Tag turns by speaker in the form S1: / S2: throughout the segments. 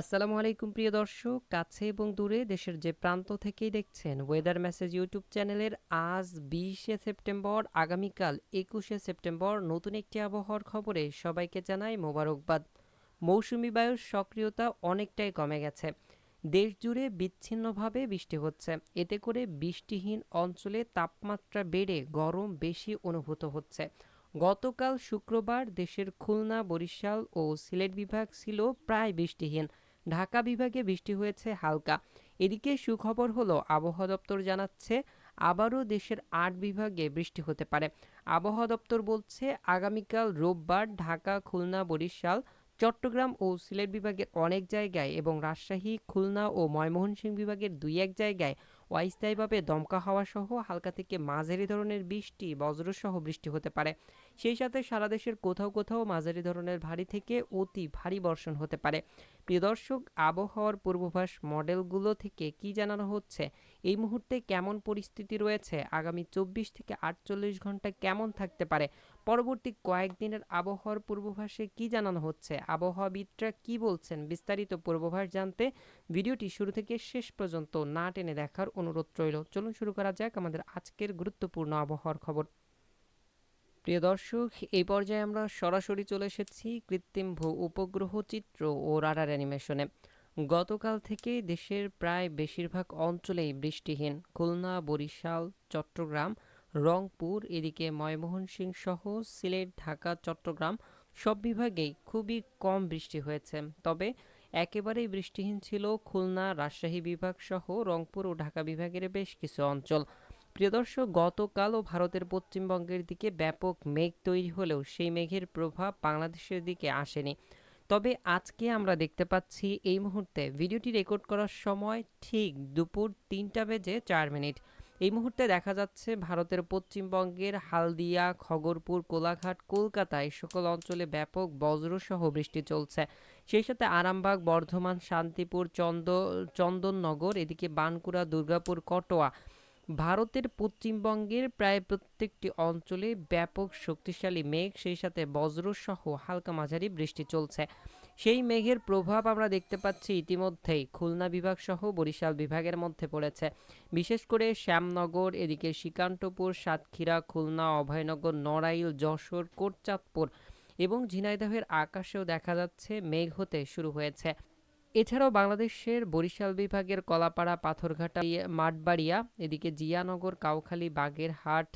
S1: আসসালামু আলাইকুম, প্রিয় দর্শক। কাছে এবং দূরে দেশের যে প্রান্ত থেকেই দেখছেন ওয়েদার মেসেজ ইউটিউব চ্যানেলের আজ বিশে সেপ্টেম্বর, আগামীকাল একুশে সেপ্টেম্বর নতুন একটি আবহাওয়ার খবরে সবাইকে জানাই মোবারকবাদ। মৌসুমি বায়ুর সক্রিয়তা অনেকটাই কমে গেছে। দেশ জুড়ে বিচ্ছিন্নভাবে বৃষ্টি হচ্ছে। এতে করে বৃষ্টিহীন অঞ্চলে তাপমাত্রা বেড়ে গরম বেশি অনুভূত হচ্ছে। গতকাল শুক্রবার দেশের খুলনা, বরিশাল ও সিলেট বিভাগ ছিল প্রায় বৃষ্টিহীন। ঢাকা বিভাগে বৃষ্টি হয়েছে হালকা। এদিকে সুখবর হলো, আবহাওয়া দপ্তর জানাচ্ছে আবারও দেশের আট বিভাগে বৃষ্টি হতে পারে। আবহাওয়া দপ্তর বলছে, আগামীকাল রোববার ঢাকা, খুলনা, বরিশাল, চট্টগ্রাম ও সিলেট বিভাগের অনেক জায়গায় এবং রাজশাহী, খুলনা ও ময়মনসিংহ বিভাগের দুই এক জায়গায় অস্থায়ীভাবে দমকা হাওয়া সহ হালকা থেকে মাঝারি ধরনের বৃষ্টি, বজ্রসহ বৃষ্টি হতে পারে। সেই সাথে সারা দেশের কোথাও কোথাও মাঝারি ধরনের ভারী থেকে অতি ভারী বর্ষণ হতে পারে। প্রিয় দর্শক, আবহাওয়ার পূর্বাভাস মডেলগুলো থেকে কি জানানো হচ্ছে? এই মুহূর্তে কেমন পরিস্থিতি রয়েছে? আগামী চব্বিশ থেকে আটচল্লিশ ঘণ্টা কেমন থাকতে পারে? পরবর্তী কয়েকদিনের আবহাওয়ার পূর্বাভাসে কি জানানো হচ্ছে? আবহাওয়াবিদরা কি বলছেন? বিস্তারিত পূর্বাভাস জানতে ভিডিওটি শুরু থেকে শেষ পর্যন্ত না টেনে দেখার অনুরোধ রইল। চলুন শুরু করা যাক আমাদের আজকের গুরুত্বপূর্ণ আবহাওয়ার খবর। প্রিয় দর্শক, এই পর্যায়ে আমরা সরাসরি চলে এসেছি কৃত্রিম ভূ উপগ্রহ চিত্র ও রাডার অ্যানিমেশনে। গতকাল থেকে দেশের প্রায় বেশিরভাগ অঞ্চলেই বৃষ্টিহীন খুলনা, বরিশাল, চট্টগ্রাম, রংপুর, এদিকে ময়মনসিংহ সহ সিলেট, ঢাকা, চট্টগ্রাম সব বিভাগেই খুবই কম বৃষ্টি হয়েছে। তবে একেবারেই বৃষ্টিহীন ছিল খুলনা, রাজশাহী বিভাগ সহ রংপুর ও ঢাকা বিভাগের বেশ কিছু অঞ্চল। প্রিয় দর্শক গতকালও ভারতের পশ্চিমবঙ্গের দিকে ব্যাপক মেঘ তৈরি হলেও সেই মেঘের প্রভাব বাংলাদেশের দিকে আসেনি। তবে আজকে আমরা দেখতে পাচ্ছি এই মুহূর্তে ভিডিওটি রেকর্ড করার সময় ঠিক দুপুর তিনটা বেজে চার মিনিট। এই মুহূর্তে দেখা যাচ্ছে ভারতের পশ্চিমবঙ্গের হালদিয়া, খগরপুর, কোলাঘাট, কলকাতা এই সকল অঞ্চলে ব্যাপক বজ্রসহ বৃষ্টি চলছে। সেই সাথে আরামবাগ, বর্ধমান, শান্তিপুর, চন্দ, চন্দননগর, এদিকে বানকুড়া দুর্গাপুর, কটোয়া ভারতের পশ্চিমবঙ্গের প্রায় প্রত্যেকটি অঞ্চলে ব্যাপক শক্তিশালী মেঘ, সেই সাথে বজ্রসহ হালকা মাঝারি বৃষ্টি চলছে। সেই মেঘের প্রভাব আমরা দেখতে পাচ্ছি ইতিমধ্যেই খুলনা বিভাগ সহ বরিশাল বিভাগের মধ্যে পড়েছে। বিশেষ করে শ্যামনগর, এদিকে শ্রীকান্তপুর, সাতক্ষীরা, খুলনা, অভয়নগর, নড়াইল, যশোর, কোটচাঁদপুর এবং ঝিনাইদহের আকাশেও দেখা যাচ্ছে মেঘ হতে শুরু হয়েছে। এছাড়াও বাংলাদেশের বরিশাল বিভাগের কলাপাড়া, পাথরঘাটা, মাঠবাড়িয়া, এদিকে জিয়ানগর, কাউখালী, বাগেরহাট,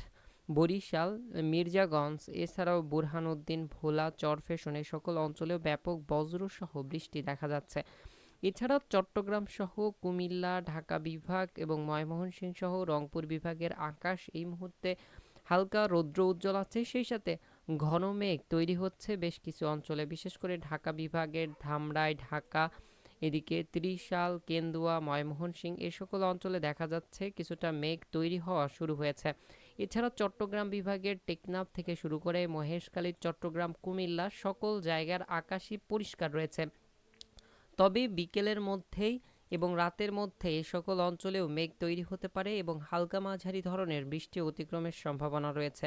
S1: বরিশাল, মির্জাগঞ্জ, এছাড়াও বুরহানুদ্দিন, ভোলা, চরফেশন এ সকল অঞ্চলেও ব্যাপক বজ্রসহ বৃষ্টি দেখা যাচ্ছে। এছাড়াও চট্টগ্রাম সহ কুমিল্লা, ঢাকা বিভাগ এবং ময়মনসিংহ সহ রংপুর বিভাগের আকাশ এই মুহূর্তে হালকা রৌদ্র উজ্জ্বল আছে। সেই সাথে ঘন মেঘ তৈরি হচ্ছে বেশ কিছু অঞ্চলে, বিশেষ করে ঢাকা বিভাগের ধামরাই, ঢাকা এদিকে ত্রিশাল, কেন্দুয়া ময়মোহন সিং এ সকল অঞ্চলে দেখা যাচ্ছে কিছুটা মেঘ তৈরি হওয়া শুরু হয়েছে। এছাড়া চট্টগ্রাম বিভাগের টেকনাফ থেকে শুরু করে মহেশখালী চট্টগ্রাম, কুমিল্লা সকল জায়গার আকাশই পরিষ্কার রয়েছে। তবে বিকেলের মধ্যেই এবং রাতের মধ্যে এ সকল অঞ্চলেও মেঘ তৈরি হতে পারে এবং হালকা মাঝারি ধরনের বৃষ্টি অতিক্রমের সম্ভাবনা রয়েছে।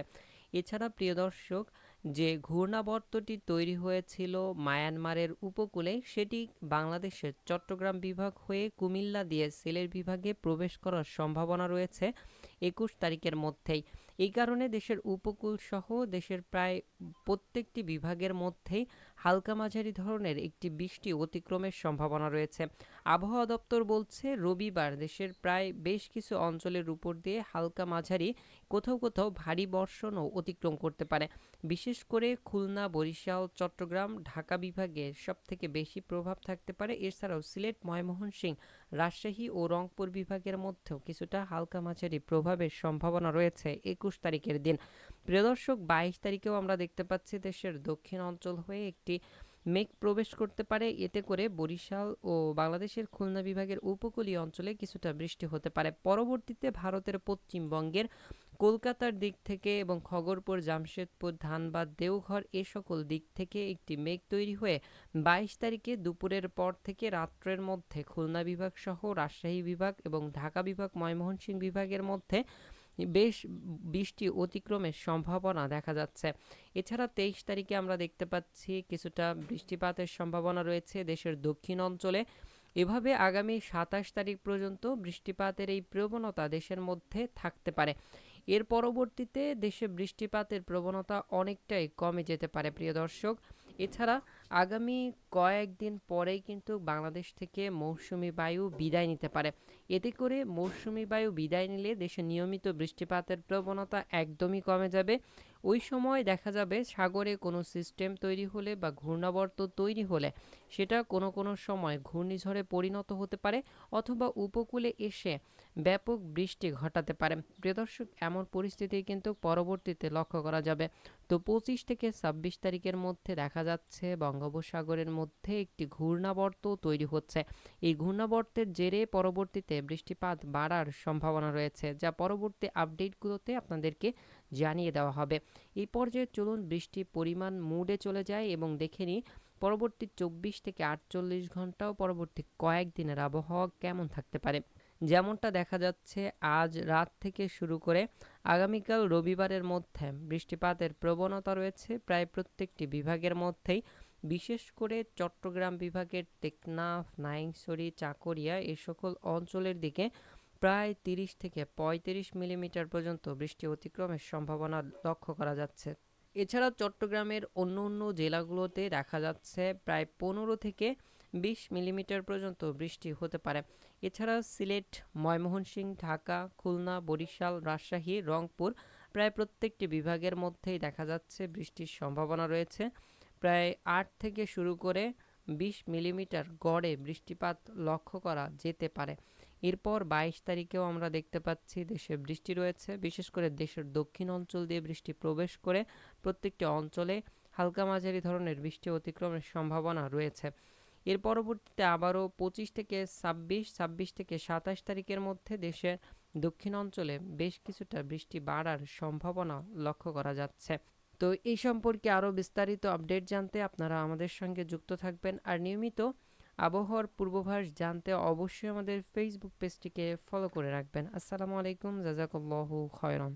S1: এছাড়া প্রিয় দর্শক যে ঘূর্ণাবর্তটি তৈরি হয়েছিল মায়ানমারের উপকূলে, সেটি বাংলাদেশের চট্টগ্রাম বিভাগ হয়ে কুমিল্লা দিয়ে সিলেট বিভাগে প্রবেশ করার সম্ভাবনা রয়েছে একুশ তারিখের মধ্যেই। এই কারণে দেশের উপকূল সহ দেশের প্রায় প্রত্যেকটি বিভাগের মধ্যেই হালকা মাঝারি ধরনের একটি বৃষ্টি অতিক্রমের সম্ভাবনা রয়েছে। আবহাওয়া দপ্তর বলছে, রবিবার দেশের প্রায় বেশ কিছু অঞ্চলের উপর দিয়ে হালকা মাঝারি কোথাও কোথাও ভারী বর্ষণও অতিক্রম করতে পারে। বিশেষ করে খুলনা, বরিশাল, চট্টগ্রাম, ঢাকা বিভাগে সব থেকে বেশি প্রভাব থাকতে পারে। এছাড়াও সিলেট ময়মোহনসিংহ রাজশাহী ও রংপুর বিভাগের মধ্যেও কিছুটা হালকা মাঝারি প্রভাবের সম্ভাবনা রয়েছে একুশ তারিখের দিন। প্রিয় দর্শক, বাইশ তারিখেও আমরা দেখতে পাচ্ছি দেশের দক্ষিণ অঞ্চল হয়ে একটি মেঘ প্রবেশ করতে পারে। এতে করে বরিশাল ও বাংলাদেশের খুলনা বিভাগের উপকূলীয় অঞ্চলে কিছুটা বৃষ্টি হতে পারে। পরবর্তীতে ভারতের পশ্চিমবঙ্গের কলকাতার দিক থেকে এবং খগরপুর, জামশেদপুর, ধানবাদ, দেওঘর এ সকল দিক থেকে একটি মেঘ তৈরি হয়ে বাইশ তারিখে দুপুরের পর থেকে রাত্রের মধ্যে খুলনা বিভাগ সহ রাজশাহী বিভাগ এবং ঢাকা বিভাগ ময়মোহনসিংহ বিভাগের মধ্যে বেশ বৃষ্টি অতিক্রমের সম্ভাবনা দেখা যাচ্ছে। এছাড়া তেইশ তারিখে আমরা দেখতে পাচ্ছি কিছুটা বৃষ্টিপাতের সম্ভাবনা রয়েছে দেশের দক্ষিণ অঞ্চলে। এভাবে আগামী সাতাশ তারিখ পর্যন্ত বৃষ্টিপাতের এই প্রবণতা দেশের মধ্যে থাকতে পারে। এর পরবর্তীতে দেশে বৃষ্টিপাতের প্রবণতা অনেকটাই কমে যেতে পারে, প্রিয় দর্শক। এছাড়া আগামী কয়েকদিন পরেই কিন্তু বাংলাদেশ থেকে মৌসুমি বায়ু বিদায় নিতে পারে। এতে করে মৌসুমি বায়ু বিদায় নিলে দেশে নিয়মিত বৃষ্টিপাতের প্রবণতা একদমই কমে যাবে। ওই সময় দেখা যাবে সাগরে কোনো সিস্টেম তৈরি হলে বা ঘূর্ণাবর্ত তৈরি হলে সেটা কোনো কোনো সময় ঘূর্ণিঝড়ে পরিণত হতে পারে অথবা উপকূলে এসে ব্যাপক বৃষ্টি ঘটাতে পারে। প্রিয় দর্শক, এমন পরিস্থিতি কিন্তু পরবর্তীতে লক্ষ্য করা যাবে। তো পঁচিশ থেকে ছাব্বিশ তারিখের মধ্যে দেখা যাচ্ছে বঙ্গোপসাগরের মধ্যে একটি ঘূর্ণাবর্ত তৈরি হচ্ছে। এই ঘূর্ণাবর্তের জেরে পরবর্তীতে বৃষ্টিপাত বাড়ার সম্ভাবনা রয়েছে, যা পরবর্তী আপডেটগুলোতে আপনাদেরকে জানিয়ে দেওয়া হবে। এই পর্যায়ে চলুন বৃষ্টির পরিমাণ মুডে চলে যায় এবং দেখে নিই পরবর্তী চব্বিশ থেকে আটচল্লিশ ঘণ্টা ও পরবর্তী কয়েকদিনের আবহাওয়া কেমন থাকতে পারে? যেমনটা দেখা যাচ্ছে, আজ রাত থেকে শুরু করে আগামীকাল রবিবারের মধ্যে বৃষ্টিপাতের প্রবণতা রয়েছে প্রায় প্রত্যেকটি বিভাগের মধ্যেই। বিশেষ করে চট্টগ্রাম বিভাগের টেকনাফ, নাইংছড়ি, চাকরিয়া এই সকল অঞ্চলের দিকে প্রায় তিরিশ থেকে পঁয়ত্রিশ মিলিমিটার পর্যন্ত বৃষ্টি অতিক্রমের সম্ভাবনা লক্ষ্য করা যাচ্ছে। এছাড়া চট্টগ্রামের অন্য অন্য জেলাগুলোতে দেখা যাচ্ছে প্রায় পনেরো থেকে বিশ মিলিমিটার পর্যন্ত বৃষ্টি হতে পারে। এছাড়া সিলেট ময়মোহনসিং ঢাকা, খুলনা, বরিশাল, রাজশাহী, রংপুর প্রায় প্রত্যেকটি বিভাগের মধ্যেই দেখা যাচ্ছে বৃষ্টির সম্ভাবনা রয়েছে। প্রায় আট থেকে শুরু করে বিশ মিলিমিটার গড়ে বৃষ্টিপাত লক্ষ্য করা যেতে পারে। এরপর বাইশ তারিখেও আমরা দেখতে পাচ্ছি দেশে বৃষ্টি রয়েছে, বিশেষ করে দেশের দক্ষিণ অঞ্চল দিয়ে বৃষ্টি প্রবেশ করে প্রত্যেকটি অঞ্চলে হালকা মাঝারি ধরনের বৃষ্টি অতিক্রমের সম্ভাবনা রয়েছে। এর পরবর্তীতে আবারও পঁচিশ থেকে ছাব্বিশ ছাব্বিশ থেকে সাতাশ তারিখের মধ্যে দেশের দক্ষিণ অঞ্চলে বেশ কিছুটা বৃষ্টি বাড়ার সম্ভাবনা লক্ষ্য করা যাচ্ছে। তো এই সম্পর্কে আরও বিস্তারিত আপডেট জানতে আপনারা আমাদের সঙ্গে যুক্ত থাকবেন। আর নিয়মিত আবহাওয়ার পূর্বাভাস জানতে অবশ্যই আমাদের ফেসবুক পেজটিকে ফলো করে রাখবেন। আসসালামু আলাইকুম জাজাকুল্লাহু খয়রন।